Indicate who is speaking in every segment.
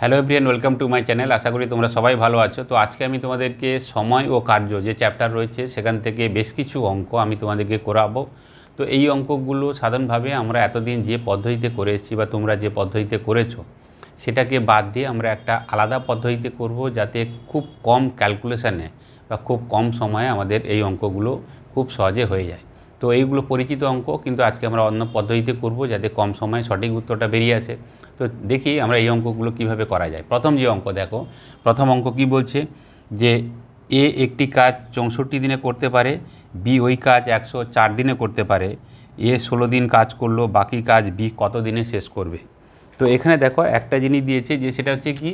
Speaker 1: Hello everyone welcome to my channel আশা করি তোমরা সবাই ভালো আছো। তো আজকে আমি তোমাদেরকে সময় ও কার্য যে চ্যাপ্টার রয়েছে, সেখান থেকে বেশ কিছু অঙ্ক আমি তোমাদেরকে করাবো। তো এই অঙ্কগুলো সাধারণভাবে আমরা এতদিন যে পদ্ধতিতে করে এসেছি বা তোমরা যে পদ্ধতিতে করেছ, সেটাকে বাদ দিয়ে আমরা একটা আলাদা পদ্ধতিতে করব যাতে খুব কম ক্যালকুলেশানে বা খুব কম সময়ে আমাদের এই অঙ্কগুলো খুব সহজে হয়ে যায়। তো এইগুলো পরিচিত অঙ্ক, কিন্তু আজকে আমরা অন্য পদ্ধতিতে করব যাতে কম সময়ে সঠিক উত্তরটা বেরিয়ে আসে। তো দেখি আমরা এই অঙ্কগুলো কীভাবে করা যায়। প্রথম যে অঙ্ক দেখো, প্রথম অঙ্ক কি বলছে? যে এ একটি কাজ চৌষট্টি দিনে করতে পারে, বি ওই কাজ একশো চার দিনে করতে পারে, এ ষোলো দিন কাজ করল, বাকি কাজ বি কত দিনে শেষ করবে? তো এখানে দেখো একটা জিনিস দিয়েছে যে সেটা হচ্ছে কি?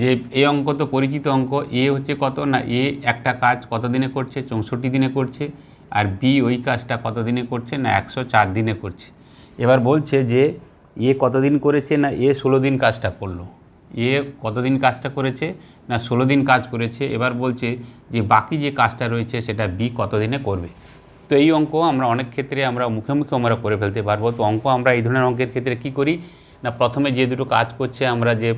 Speaker 1: যে এই অঙ্ক তো পরিচিত অঙ্ক, এ হচ্ছে কত না, এ একটা কাজ কত দিনে করছে? চৌষট্টি দিনে করছে। আর বি ওই কাজটা কত দিনে করছে না একশো চার দিনে করছে? এবার বলছে যে এ কতদিন করেছে না এ ষোলো দিন কাজটা করল। এ কতদিন কাজটা করেছে না ষোলো দিন কাজ করেছে? এবার বলছে যে বাকি যে কাজটা রয়েছে সেটা বি কতদিনে করবে? তো এই অঙ্ক আমরা অনেক ক্ষেত্রে আমরা মুখে মুখে আমরা করে ফেলতে পারব। তো অঙ্ক আমরা এই ধরনের অঙ্কের ক্ষেত্রে কি করি? না প্রথমে যে দুটো কাজ করছে আমরা যে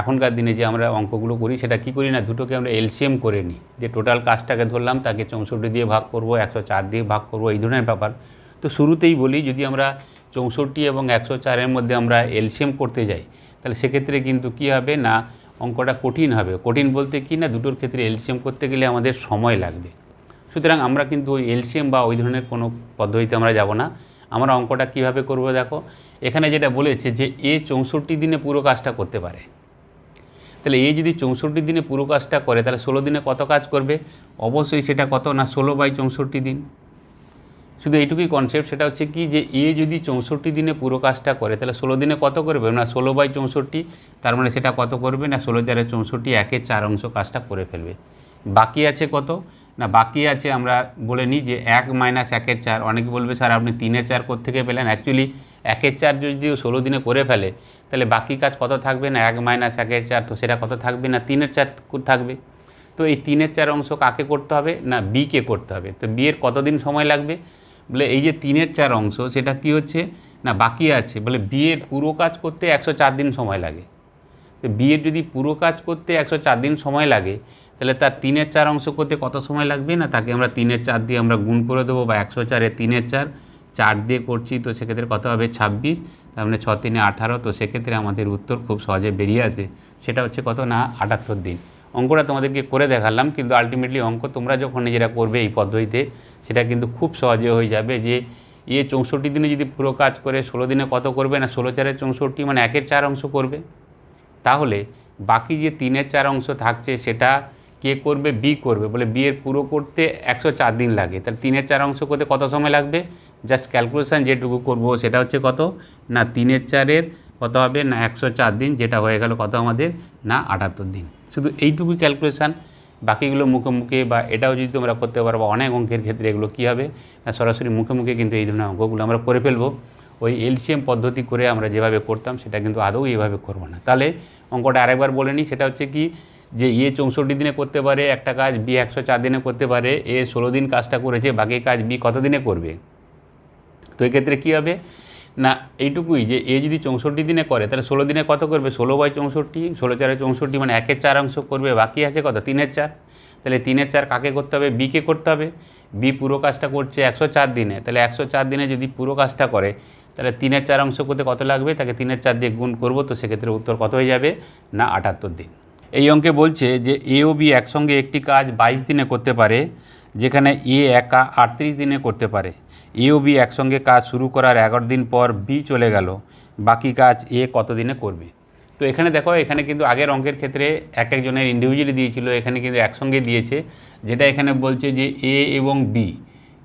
Speaker 1: এখনকার দিনে যে আমরা অঙ্কগুলো করি, সেটা কি করি না, দুটোকে আমরা এলসিএম করে নিই। যে টোটাল কাজটাকে ধরলাম, তাকে চৌষট্টি দিয়ে ভাগ করব, একশো চার দিয়ে ভাগ করব, এই ধরনের ব্যাপার। তো শুরুতেই বলি, যদি আমরা চৌষট্টি এবং একশো চারের মধ্যে আমরা এলসিএম করতে যাই, তাহলে সেক্ষেত্রে কিন্তু কি হবে না, অঙ্কটা কঠিন হবে। কঠিন বলতে কি না, দুটোর ক্ষেত্রে এলসিএম করতে গেলে আমাদের সময় লাগবে। সুতরাং আমরা কিন্তু ওই এলসিএম বা ওই ধরনের কোনো পদ্ধতিতে আমরা যাব না। আমরা অঙ্কটা কীভাবে করব দেখো, এখানে যেটা বলেছে যে এ চৌষট্টি দিনে পুরো কাজটা করতে পারে। তাহলে এ যদি চৌষট্টি দিনে পুরো কাজটা করে, তাহলে ষোলো দিনে কত কাজ করবে? অবশ্যই সেটা কত না ষোলো বাই চৌষট্টি দিন? শুধু এইটুকুই কনসেপ্ট সেটা হচ্ছে কি যে এ যদি চৌষট্টি দিনে পুরো কাজটা করে, তাহলে ষোলো দিনে কত করবে? না, ষোলো বাই চৌষট্টি, তার মানে সেটা কত করবে? না, ষোলো চারে চৌষট্টি, একের চার অংশ কাজটা করে ফেলবে। বাকি আছে কত? না, বাকি আছে আমরা বলে নিই যে এক মাইনাস একের চার, অনেকে বলবে, স্যার, আপনি তিনের চার থেকে পেলেন? অ্যাকচুয়ালি একের চার যদি ষোলো দিনে করে ফেলে, তাহলে বাকি কাজ কত থাকবে না? এক মাইনাস একের চার, তো সেটা কত থাকবে না? তিনের চার থাকবে। তো এই তিনের চার অংশ কাকে করতে হবে? না, বিকে করতে হবে। তো বিয়ের কতদিন সময় লাগবে? বলে এই যে তিনের চার অংশ, সেটা কি হচ্ছে? না, বাকি আছে। বলে বিয়ের পুরো কাজ করতে একশো চার দিন সময় লাগে। তো বিয়ের যদি পুরো কাজ করতে একশো চার দিন সময় লাগে, তাহলে তার তিনের চার অংশ করতে কত সময় লাগবে? না, তাকে আমরা তিনের চার দিয়ে আমরা গুণ করে দেবো বা একশো চারে তিনের চার চার দিয়ে করছি, তো সেক্ষেত্রে কত হবে? ছাব্বিশ। তার মানে ছ তিনে আঠারো, তো সেক্ষেত্রে আমাদের উত্তর খুব সহজে বেরিয়ে আসবে। সেটা হচ্ছে কত? না, আটাত্তর দিন। অঙ্কটা তোমাদেরকে করে দেখালাম, কিন্তু আলটিমেটলি অঙ্ক তোমরা যখন নিজেরা করবে এই পদ্ধতিতে, সেটা কিন্তু খুব সহজে হয়ে যাবে যে ইয়ে চৌষট্টি দিনে যদি পুরো কাজ করে, ষোলো দিনে কত করবে? না, ষোলো চারের চৌষট্টি মানে একের চার অংশ করবে। তাহলে বাকি যে তিনের চার অংশ থাকছে, সেটা কে করবে? বি করবে। বলে বিয়ের পুরো করতে একশো চার দিন লাগে। তাহলে তিনের চার অংশ করতে কত সময় লাগবে? জাস্ট ক্যালকুলেশান যেটুকু করব সেটা হচ্ছে কত? না তিনের চারের কত হবে? না একশো চার দিন, যেটা হয়ে গেল কত আমাদের? না আটাত্তর দিন। শুধু এইটুকু ক্যালকুলেশান বাকিগুলো মুখে মুখে বা এটাও যদি তোমরা করতে পারো বা অনেক অঙ্কের ক্ষেত্রে এগুলো কী হবে? না সরাসরি মুখে মুখে কিন্তু এই ধরনের অঙ্কগুলো আমরা করে ফেলব। ওই এলসিএম পদ্ধতি করে আমরা যেভাবে করতাম, সেটা কিন্তু আদৌ এইভাবে করব না। তাহলে অঙ্কটা আরেকবার বলে নিই, সেটা হচ্ছে কি? যে এ চৌষট্টি দিনে করতে পারে একটা কাজ, বি একশো চার দিনে করতে পারে, এ ষোলো দিন কাজটা করেছে, বাকি কাজ বি কত দিনে করবে? এক্ষেত্রে কী হবে? না, এইটুকুই যে এ যদি চৌষট্টি দিনে করে, তাহলে ষোলো দিনে কত করবে? ষোলো বাই চৌষট্টি, ষোলো চারে চৌষট্টি মানে একের চার অংশ করবে, বাকি আছে কত? তিনের চার। তাহলে তিনের চার কাকে করতে হবে? বিকে করতে হবে। বি পুরো কাজটা করছে একশো চার দিনে। তাহলে একশো চার দিনে যদি পুরো কাজটা করে, তাহলে তিনের চার অংশ করতে কত লাগবে? তাকে তিনের চার দিয়ে গুণ করব, তো সেক্ষেত্রে উত্তর কত হয়ে যাবে? না, আটাত্তর দিন। এই অঙ্কে বলছে যে এ ও বি একসঙ্গে একটি কাজ বাইশ দিনে করতে পারে, যেখানে এ একা আটত্রিশ দিনে করতে পারে। এ ও বি একসঙ্গে কাজ শুরু করার এগারো দিন পর বি চলে গেল। বাকি কাজ এ কত দিনে করবে? তো এখানে দেখো, এখানে কিন্তু আগের অঙ্কের ক্ষেত্রে এক একজনের ইন্ডিভিজুয়ালি দিয়েছিল, এখানে কিন্তু একসঙ্গে দিয়েছে, যেটা এখানে বলছে যে এ এবং বি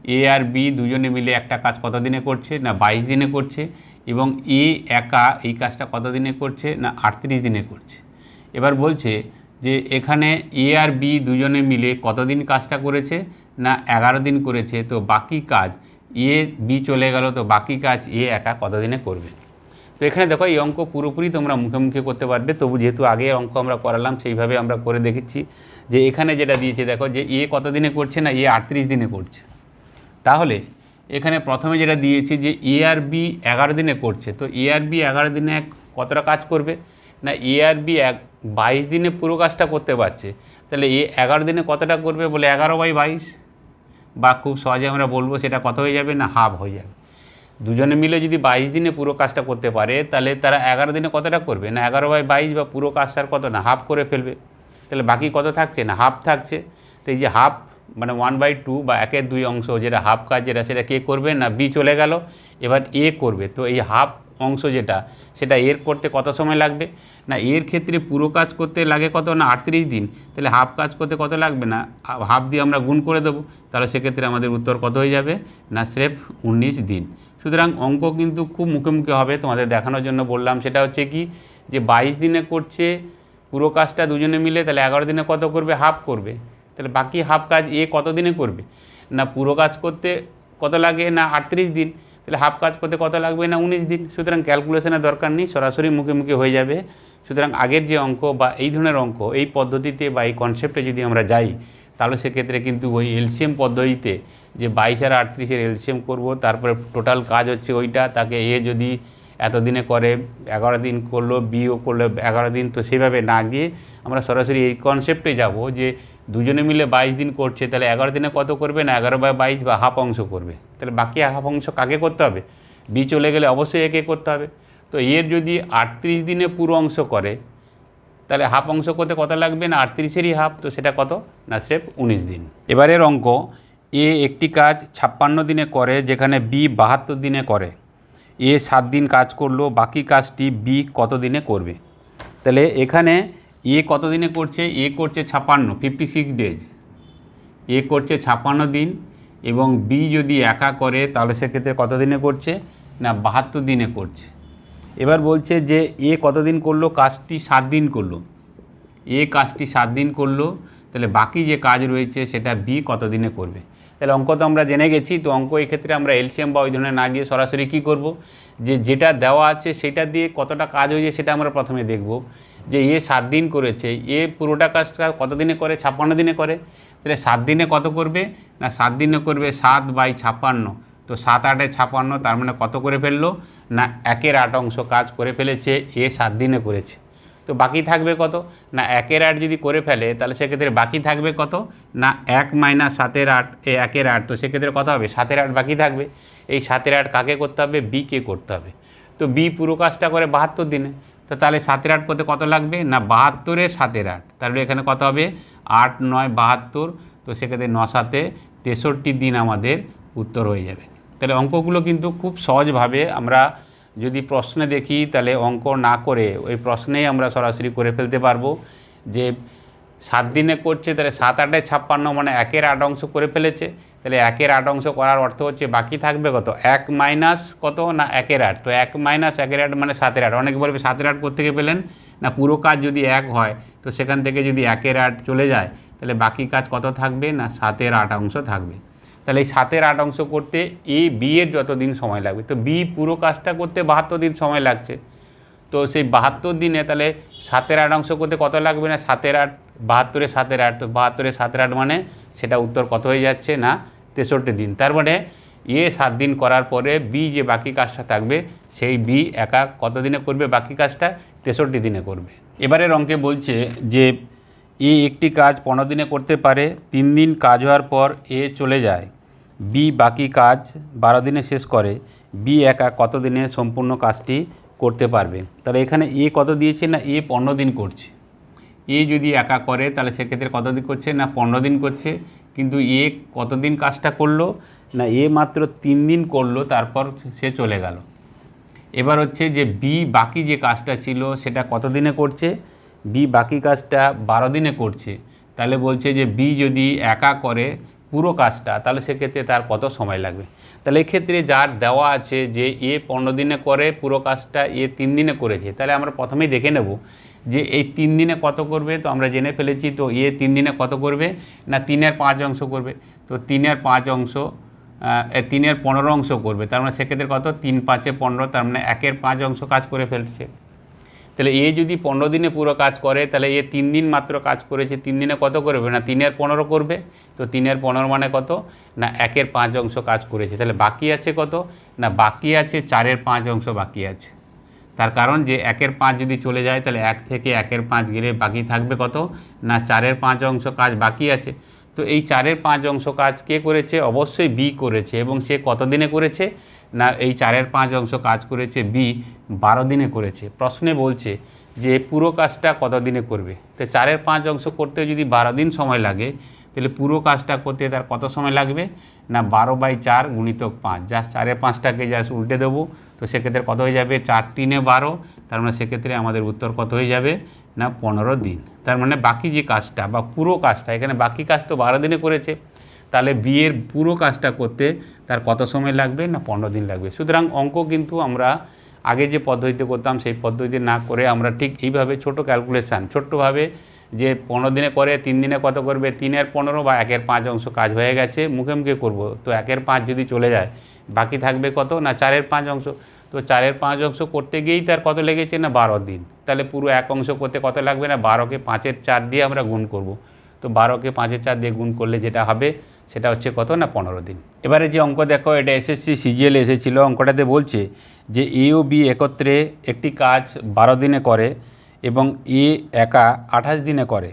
Speaker 1: এ আর বি দুজনে মিলে একটা কাজ কত দিনে করছে? না, বাইশ দিনে করছে, এবং এ একা এই কাজটা কত দিনে করছে? না, আটত্রিশ দিনে করছে। এবার বলছে যে এখানে এ আর বি দুজনে মিলে কতদিন কাজটা করেছে? না, এগারো দিন করেছে। তো বাকি কাজ এ, বি চলে গেল, তো বাকি কাজ এ একা কতদিনে করবে? তো এখানে দেখো, এই অঙ্ক পুরোপুরি তোমরা মুখে মুখে করতে পারবে। তবু যেহেতু আগে অঙ্ক আমরা করালাম, সেইভাবে আমরা করে দেখেছি যে এখানে যেটা দিয়েছে, দেখো যে এ কত দিনে করছে না এ আটত্রিশ দিনে করছে। তাহলে এখানে প্রথমে যেটা দিয়েছে যে এ আর বি এগারো দিনে করছে, তো এ আর বি এগারো দিনে কতটা কাজ করবে? না, এ আর বি এক, বাইশ দিনে পুরো কাজটা করতে পারছে। তাহলে এ এগারো দিনে কতটা করবে বলে এগারো বাই বাইশ? বা খুব সহজে আমরা বলব সেটা কত হয়ে যাবে না হাফ হয়ে যাবে। দুজনে মিলে যদি বাইশ দিনে পুরো কাজটা করতে পারে, তাহলে তারা এগারো দিনে কতটা করবে? না এগারো বাই বাইশ বা পুরো কাজটার কত? না হাফ করে ফেলবে। তাহলে বাকি কত থাকছে? না হাফ থাকছে। তো এই যে হাফ মানে ওয়ান বাই টু বা একের দুই অংশ, যেটা হাফ কাজ, যেটা সেটা কে করবে? না বি চলে গেল। এবার এ করবে। তো এই হাফ অংশ যেটা, সেটা এর করতে কত সময় লাগবে? না, এর ক্ষেত্রে পুরো কাজ করতে লাগে কত? না, আটত্রিশ দিন। তাহলে হাফ কাজ করতে কত লাগবে? না, হাফ দিয়ে আমরা গুণ করে দেবো। তাহলে সেক্ষেত্রে আমাদের উত্তর কত হয়ে যাবে? না, স্রেফ উনিশ দিন। সুতরাং অঙ্ক কিন্তু খুব মুখে মুখে হবে, তোমাদের দেখানোর জন্য বললাম। সেটা হচ্ছে কি? যে বাইশ দিনে করছে, পুরো কাজটা দুজনে মিলে, তাহলে এগারো দিনে কত করবে? হাফ করবে। তাহলে বাকি হাফ কাজ এ কত দিনে করবে? না, পুরো কাজ করতে কত লাগে? না, আটত্রিশ দিন। তাহলে হাফ কাজ করতে কত লাগবে না উনিশ দিন? সুতরাং ক্যালকুলেশনের দরকার নেই, সরাসরি মুখে মুখে হয়ে যাবে। সুতরাং আগের যে অঙ্ক বা এই ধরনের অঙ্ক, এই পদ্ধতিতে বা এই কনসেপ্টে যদি আমরা যাই, তাহলে সেক্ষেত্রে কিন্তু ওই এলসিএম পদ্ধতিতে যে বাইশ আর আটত্রিশের এলসিএম করব, তারপরে টোটাল কাজ হচ্ছে ওইটা, তাকে এ যদি এতদিনে করে, এগারো দিন করল, বিও করল, এগারো দিন, তো সেভাবে না গিয়ে আমরা সরাসরি এই কনসেপ্টে যাব যে দুজনে মিলে বাইশ দিন করছে, তাহলে এগারো দিনে কত করবে না এগারো বাই বাইশ বা হাফ অংশ করবে? তাহলে বাকি হাফ অংশ কাকে করতে হবে? বি চলে গেলে অবশ্যই একে করতে হবে। তো এর যদি আটত্রিশ দিনে পুরো অংশ করে, তাহলে হাফ অংশ করতে কত লাগবে না? আটত্রিশেরই হাফ তো সেটা কত? না, স্রেফ উনিশ দিন। এবারের অঙ্ক, এ একটি কাজ ছাপ্পান্ন দিনে করে, যেখানে বি বাহাত্তর দিনে করে। এ সাত দিন কাজ করল, বাকি কাজটি বি কত দিনে করবে? তাহলে এখানে এ কত দিনে করছে? এ করছে ছাপ্পান্ন ফিফটি সিক্স ডেজ এ করছে ছাপ্পান্ন দিন এবং বি যদি একা করে, তাহলে সেক্ষেত্রে কত দিনে করছে? না, বাহাত্তর দিনে করছে। এবার বলছে যে এ কতদিন করল? কাজটি সাত দিন করল। এ কাজটি সাত দিন করল, তাহলে বাকি যে কাজ রয়েছে, সেটা বি কত দিনে করবে? তাহলে অঙ্ক তো আমরা জেনে গেছি, তো অঙ্ক ক্ষেত্রে আমরা এলসিএম বা ওই ধরনের না গিয়ে সরাসরি কী করব? যে যেটা দেওয়া আছে সেটা দিয়ে কতটা কাজ হয়েছে সেটা আমরা প্রথমে দেখব। যে এ সাত দিন করেছে, এ পুরোটা কাজটা কত দিনে করে? ছাপ্পান্ন দিনে করে। তাহলে সাত দিনে কত করবে? না, সাত দিনে করবে সাত বাই ছাপ্পান্ন। তো সাত আটে ছাপ্পান্ন, তার মানে কত করে ফেলল? না, একের আট অংশ কাজ করে ফেলেছে, এ সাত দিনে করেছে। তো বাকি থাকবে কত? না, একের আট যদি করে ফেলে, তাহলে সেক্ষেত্রে বাকি থাকবে কত? না, এক মাইনাস সাতের আট, এ একের আট, তো সেক্ষেত্রে কত হবে? সাতের আট বাকি থাকবে। এই সাতের আট কাকে করতে হবে? বি কে করতে হবে। তো বি পুরো কাজটা করে বাহাত্তর দিনে। তো তাহলে সাতের আট করতে কত লাগবে? না বাহাত্তরের সাতের আট। তাহলে এখানে কত হবে? আট, নয়, বাহাত্তর। তো সেক্ষেত্রে ন সাতে তেষট্টি দিন আমাদের উত্তর হয়ে যাবে। তাহলে অঙ্কগুলো কিন্তু খুব সহজভাবে আমরা যদি প্রশ্নে দেখি তাহলে অঙ্ক না করে ওই প্রশ্নেই আমরা সরাসরি করে ফেলতে পারব যে সাত দিনে করছে, তাহলে সাত আটে ছাপ্পান্ন মানে একের আট অংশ করে ফেলেছে। তাহলে একের আট অংশ করার অর্থ হচ্ছে বাকি থাকবে কত? এক মাইনাস কত না একের আট? তো এক মাইনাস একের আট মানে সাতের আট। অনেকে বলবে সাতের আট গিয়ে পেলেন? না, পুরো কাজ যদি এক হয়, তো সেখান থেকে যদি একের আট চলে যায়, তাহলে বাকি কাজ কত থাকবে? না, সাতের আট অংশ থাকবে। তাহলে এই সাতের আট অংশ করতে এ, বি এর যত দিন সময় লাগবে। তো বি পুরো কাজটা করতে বাহাত্তর দিন সময় লাগছে। তো সেই বাহাত্তর দিনে তাহলে সাতের আট অংশ করতে কত লাগবে না? সাতের আট, বাহাত্তরে সাতের আট। তো বাহাত্তরে সাতের আট মানে সেটা উত্তর কত হয়ে যাচ্ছে না? তেষট্টি দিন। তার মানে এ সাত দিন করার পরে বি যে বাকি কাজটা থাকবে, সেই বি একা কত দিনে করবে? বাকি কাজটা তেষট্টি দিনে করবে। এবারের অঙ্কে বলছে যে এ একটি কাজ পনেরো দিনে করতে পারে, তিন দিন কাজ হওয়ার পর এ চলে যায়। বি বাকি কাজ বারো দিনে শেষ করে বি একা কত দিনে সম্পূর্ণ কাজটি করতে পারবে? তাহলে এখানে এ কত দিয়েছে না এ পনেরো দিন করছে? এ যদি একা করে, তাহলে সেক্ষেত্রে কত দিন করছে না পনেরো দিন করছে? কিন্তু এ কতদিন কাজটা করল? না এ মাত্র তিন দিন করল, তারপর সে চলে গেল। এবার হচ্ছে যে বি বাকি যে কাজটা ছিল, সেটা কত দিনে করছে? বি বাকি কাজটা বারো দিনে করছে। তাহলে বলছে যে বি যদি একা করে পুরো কাজটা, তাহলে সেক্ষেত্রে তার কত সময় লাগবে? তাহলে এক্ষেত্রে যার দেওয়া আছে যে এ পনেরো দিনে করে, পুরো কাজটা এ তিন দিনে করেছে, তাহলে আমরা প্রথমেই দেখে নেব যে এই তিন দিনে কত করবে, তো আমরা জেনে ফেলেছি, তো এ তিন দিনে কত করবে না তিনের পাঁচ অংশ করবে? তো তিনের পাঁচ অংশ তিনের পনেরো অংশ করবে, তার মানে সেক্ষেত্রে কত? তিন পাঁচে পনেরো, তার মানে একের পাঁচ অংশ কাজ করে ফেলছে। তাহলে এ যদি পনেরো দিনে পুরো কাজ করে, তাহলে এ তিন দিন মাত্র কাজ করেছে, তিন দিনে কত করবে? না তিনের পনেরো করবে, তো তিনের পনেরো মানে কত? না একের পাঁচ অংশ কাজ করেছে, তাহলে বাকি আছে কত? না বাকি আছে চারের পাঁচ অংশ বাকি আছে। তার কারণ যে একের পাঁচ যদি চলে যায়, তাহলে এক থেকে একের পাঁচ গেলে বাকি থাকবে কত? না চারের পাঁচ অংশ কাজ বাকি আছে। তো এই চারের পাঁচ অংশ কাজ কে করেছে? অবশ্যই বি করেছে, এবং সে কত দিনে করেছে? না, এই চারের পাঁচ অংশ কাজ করেছে, বি বারো দিনে করেছে। প্রশ্নে বলছে যে পুরো কাজটা কত দিনে করবে? তো চারের পাঁচ অংশ করতে যদি বারো দিন সময় লাগে, তাহলে পুরো কাজটা করতে তার কত সময় লাগবে? না, বারো বাই চার গুণিতক পাঁচ। জাস্ট চারের পাঁচটাকে জাস্ট উল্টে দেবো, তো সেক্ষেত্রে কত হয়ে যাবে? চার তিনে বারো, তার মানে সেক্ষেত্রে আমাদের উত্তর কত হয়ে যাবে? না, পনেরো দিন। তার মানে বাকি যে কাজটা বা পুরো কাজটা, এখানে বাকি কাজ তো বারো দিনে করেছে, তাহলে বিয়ের পুরো কাজটা করতে তার কত সময় লাগবে না পনেরো দিন লাগবে। সুতরাং অঙ্ক কিন্তু আমরা আগে যে পদ্ধতিতে করতাম, সেই পদ্ধতি না করে আমরা ঠিক এইভাবে ছোট ক্যালকুলেশান ছোট্টভাবে যে পনেরো দিনে করে, তিন দিনে কত করবে, তিনের পনেরো বা একের পাঁচ অংশ কাজ হয়ে গেছে মুখে মুখে করব? তো একের পাঁচ যদি চলে যায়, বাকি থাকবে কত? না চারের পাঁচ অংশ। তো চারের পাঁচ অংশ করতে গিয়েই তার কত লেগেছে? না বারো দিন। তাহলে পুরো এক অংশ করতে কত লাগবে? না বারোকে পাঁচের চার দিয়ে আমরা গুণ করব। তো বারোকে পাঁচের চার দিয়ে গুণ করলে যেটা হবে সেটা হচ্ছে কত না পনেরো দিন। এবারে যে অঙ্ক দেখো, এটা এসএসসি সিজিএল এসেছিল, অঙ্কটাতে বলছে যে এ ও বি একত্রে একটি কাজ বারো দিনে করে এবং এ একা আঠাশ দিনে করে।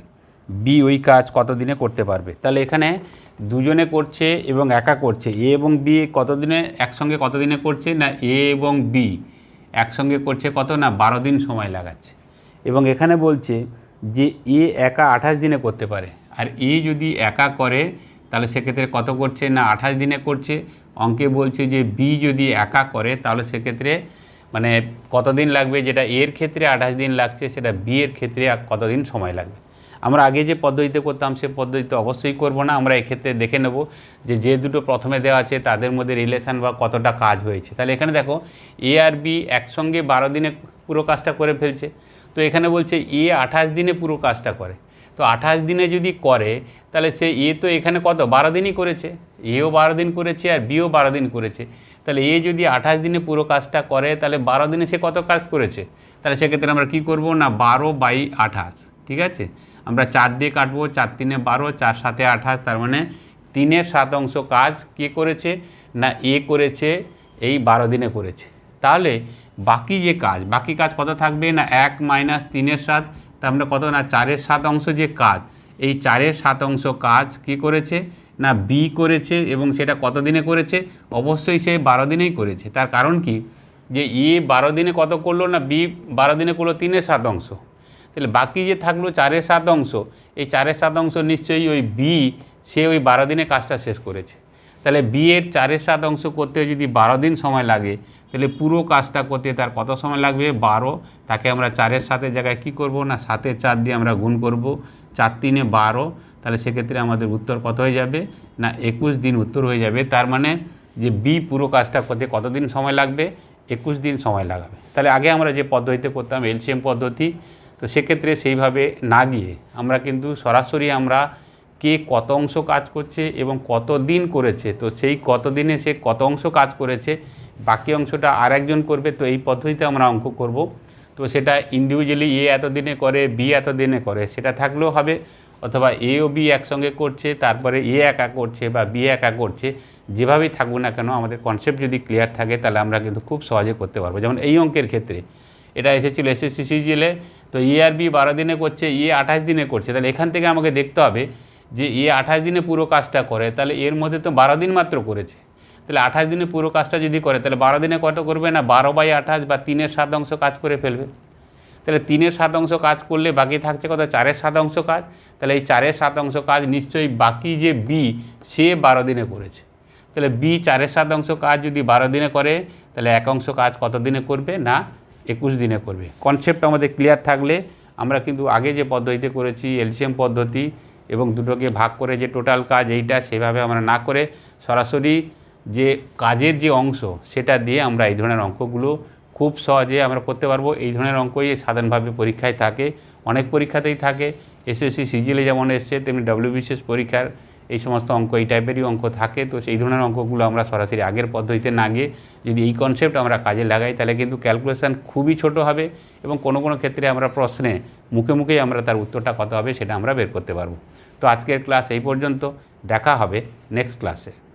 Speaker 1: বি ওই কাজ কত দিনে করতে পারবে? তাহলে এখানে দুজনে করছে এবং একা করছে। এ এবং বি কত দিনে, একসঙ্গে কত দিনে করছে না এ এবং বি একসঙ্গে করছে কত না বারো দিন সময় লাগাচ্ছে। এবং এখানে বলছে যে এ একা আঠাশ দিনে করতে পারে। আর এ যদি একা করে তাহলে সেক্ষেত্রে কত করছে না আঠাশ দিনে করছে? অঙ্কে বলছে যে বি যদি একা করে, তাহলে সেক্ষেত্রে মানে কতদিন লাগবে? যেটা এর ক্ষেত্রে আঠাশ দিন লাগছে, সেটা বি এর ক্ষেত্রে কতদিন সময় লাগবে? আমরা আগে যে পদ্ধতিতে করতাম, সে পদ্ধতিতে অবশ্যই করব না। আমরা এক্ষেত্রে দেখে নেব যে যে দুটো প্রথমে দেওয়া আছে, তাদের মধ্যে রিলেশান বা কতটা কাজ হয়েছে। তাহলে এখানে দেখো এ আর বি একসঙ্গে বারো দিনে পুরো কাজটা করে ফেলছে। তো এখানে বলছে এ আঠাশ দিনে পুরো কাজটা করে। তো আঠাশ দিনে যদি করে, তাহলে সে এ তো এখানে কত? বারো দিনই করেছে। এও বারো দিন করেছে আর বিও বারো দিন করেছে। তাহলে এ যদি আঠাশ দিনে পুরো কাজটা করে, তাহলে বারো দিনে সে কত কাজ করেছে? তাহলে সেক্ষেত্রে আমরা কি করব না, বারো বাই আঠাশ, ঠিক আছে? আমরা চার দিয়ে কাটবো, চার তিনে বারো, চার সাতে আঠাশ, তার মানে তিনের সাত অংশ কাজ কে করেছে না এ করেছে, এই বারো দিনে করেছে। তাহলে বাকি যে কাজ, বাকি কাজ কত থাকবে না, এক মাইনাস তিনের সাত তা আমরা কত না, চারের সাত অংশ যে কাজ, এই চারের সাত অংশ কাজ কি করেছে না বি করেছে এবং সেটা কত দিনে করেছে? অবশ্যই সে বারো দিনেই করেছে। তার কারণ কি? যে এ বারো দিনে কত করল না বি বারো দিনে করল তিনের সাত অংশ। তাহলে বাকি যে থাকল চারের সাত অংশ, এই চারের সাত অংশ নিশ্চয়ই ওই বি সে ওই বারো দিনে কাজটা শেষ করেছে। তাহলে বি এর চারের সাত অংশ করতে যদি বারো দিন সময় লাগে তাহলে পুরো কাজটা করতে তার কত সময় লাগবে? বারো। তাকে আমরা চারের সাথে জায়গায় কি করব না সাতের চার দিয়ে আমরা গুণ করব? চার তিনে বারো। তাহলে সেক্ষেত্রে আমাদের উত্তর কত হয়ে যাবে? না, একুশ দিন উত্তর হয়ে যাবে। তার মানে যে বি পুরো কাজটা করতে কতদিন সময় লাগবে? একুশ দিন সময় লাগাবে। তাহলে আগে আমরা যে পদ্ধতিতে করতাম, এলসিএম পদ্ধতি, তো সেক্ষেত্রে সেইভাবে না গিয়ে আমরা কিন্তু সরাসরি আমরা কে কত অংশ কাজ করছে এবং কত দিন করেছে? তো সেই কত দিনে সে কত অংশ কাজ করেছে? বাকি অংশটা আর একজন করবে, তো এই পদ্ধতিতে আমরা অঙ্ক করব। তো সেটা ইন্ডিভিজুয়ালি এ এত দিনে করে বি এত দিনে করে, সেটা থাকলেও হবে। অথবা এ ও বি একসঙ্গে করছে, তারপরে এ একা করছে বা বি একা করছে, যেভাবেই থাকব না কেন, আমাদের কনসেপ্ট যদি ক্লিয়ার থাকে, তাহলে আমরা কিন্তু খুব সহজে করতে পারব। যেমন এই অঙ্কের ক্ষেত্রে, এটা এসেছিল এসএসসি সিজিএলে তো এ আর বি বারো দিনে করছে এ আঠাশ দিনে করছে। তাহলে এখান থেকে আমাকে দেখতে হবে যে এ আঠাশ দিনে পুরো কাজটা করে, তাহলে এর মধ্যে তো বারো দিন মাত্র করেছে। তাহলে আঠাশ দিনে পুরো কাজটা যদি করে, তাহলে বারো দিনে কত করবে না? বারো বাই আঠাশ বা তিনের সাত অংশ কাজ করে ফেলবে। তাহলে তিনের সাত অংশ কাজ করলে বাকি থাকছে কত? চারের সাত অংশ কাজ। তাহলে এই চারের সাত অংশ কাজ নিশ্চয়ই বাকি যে বি সে বারো দিনে করেছে। তাহলে বি চারের সাত অংশ কাজ যদি বারো দিনে করে, তাহলে এক অংশ কাজ কত দিনে করবে? না, একুশ দিনে করবে। কনসেপ্ট আমাদের ক্লিয়ার থাকলে আমরা কিন্তু আগে যে পদ্ধতিতে করেছি এলসিএম পদ্ধতি এবং দুটোকে ভাগ করে যে টোটাল কাজ, এইটা সেভাবে আমরা না করে সরাসরি যে কাজের যে অংশ, সেটা দিয়ে আমরা এই ধরনের অঙ্কগুলো খুব সহজে আমরা করতে পারব। এই ধরনের অঙ্কই সাধারণভাবে পরীক্ষায় থাকে, অনেক পরীক্ষাতেই থাকে। এসএসসি সিজিএলে যেমন এসছে, তেমনি ডব্লিউবিসিএস পরীক্ষার এই সমস্ত অঙ্ক, এই টাইপেরই অঙ্ক থাকে। তো সেই ধরনের অঙ্কগুলো আমরা সরাসরি আগের পদ্ধতিতে না গিয়ে যদি এই কনসেপ্ট আমরা কাজে লাগাই, তাহলে কিন্তু ক্যালকুলেশান খুবই ছোট হবে এবং কোনো কোনো ক্ষেত্রে আমরা প্রশ্নে মুখে মুখেই আমরা তার উত্তরটা কত হবে সেটা আমরা বের করতে পারব। তো আজকের ক্লাস এই পর্যন্ত। দেখা হবে নেক্সট ক্লাসে